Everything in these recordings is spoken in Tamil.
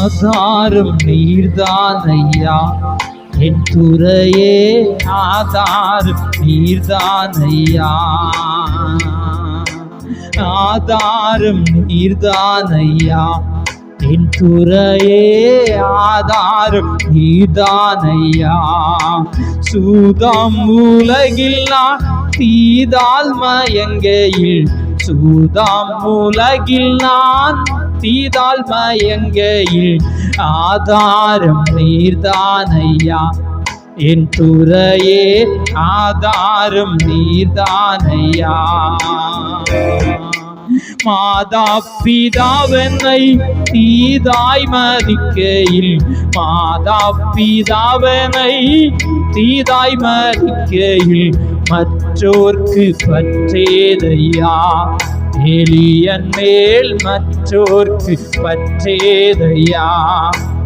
ஆதாரம் நீர்தானையா? என் துறையே ஆதாரம் நீர்தானையா? ஆதாரம் நீர்தானையா? என் துறையே ஆதாரம் நீதானையா சூதாம் உலகில் நான் தீதால் மயங்கையில். சூதாம் உலகில் நான் தீதால் மயங்கையில் ஆதாரம் நீர்தானையா? என் துறையே ஆதாரம் நீர்தானையா? மாதா பிதாவென்னை தீதாய் மதிக்கையில் மாதா பிதாவனை தீதாய் மதிக்கையில் மற்றோர்க்கு பற்றேதையா? எளியன் மேல் மற்றோர்க்கு பற்றேதையா?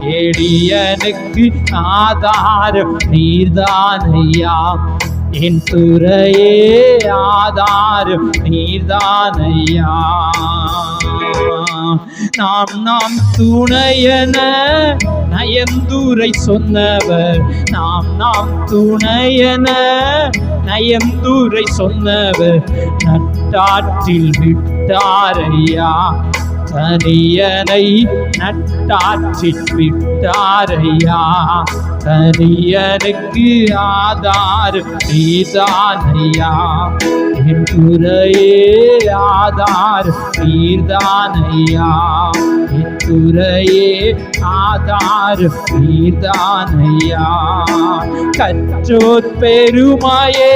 எளியனுக்கு ஆதாரம் நீர்தானையா? என் துறையே ஆதாரம் நீர்தானையா? நாம் நாம் துணையன நயந்துரை சொன்னவர். நாம் நாம் துணையன நயந்துரை சொன்னவர். காற்றில் விட்டாரையா தனியனை நட்டாற்றில் விட்டாரையா தனியனுக்கு ஆதார் நீதானையா? என் துறையே ஆதார் நீர்தானையா? என் துறையே ஆதார் நீர்தானையா? கற்றோர் பெருமையே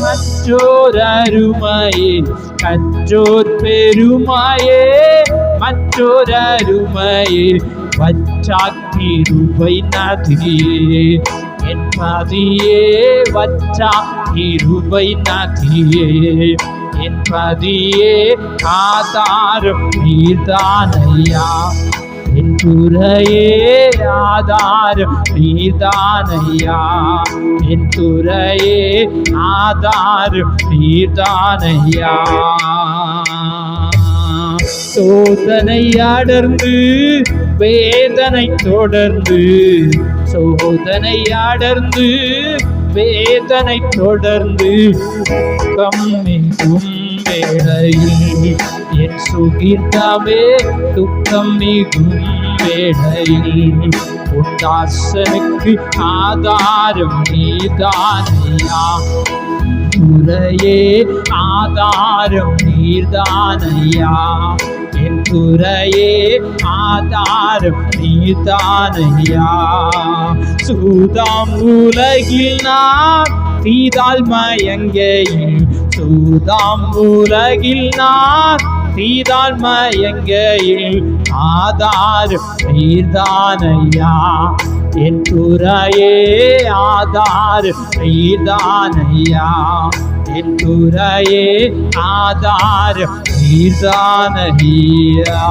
மற்றோர் அருமையே. கற்றோர் பெருமையே மற்றோர் அருமையே வச்சாக்கிருபை நதியே என் பதியே வச்சாக்கிருபை நதியே என் பதியே ஆதாரம் நீர்தானையா. என் துறையே ஆதாரம் நீர்தானையா. என் துறையே ஆதாரம் நீர்தானையா. சோதனை அடர்ந்து வேதனை தொடர்ந்து. சோதனை அடர்ந்து வேதனை தொடர்ந்து கம்மிகும் வேளையில் என் சுகிர்தாவே துக்கம் மிகும் வேளையில் உண்டாசனுக்கு ஆதாரம் நீதானியா? துறையே ஆதாரம் நீர்தானையா? என் துறையே ஆதாரம் நீர்தானையா? சூதாம் உலகில் நான் தீதால் மயங்கையில் சூதாம் உலகில் நான் தீதால் மயங்கையில் ஆதாரம் நீர்தானையா? என் துறையே ஆதார் நீதானையா என் துறையே ஆதார் நீதானையா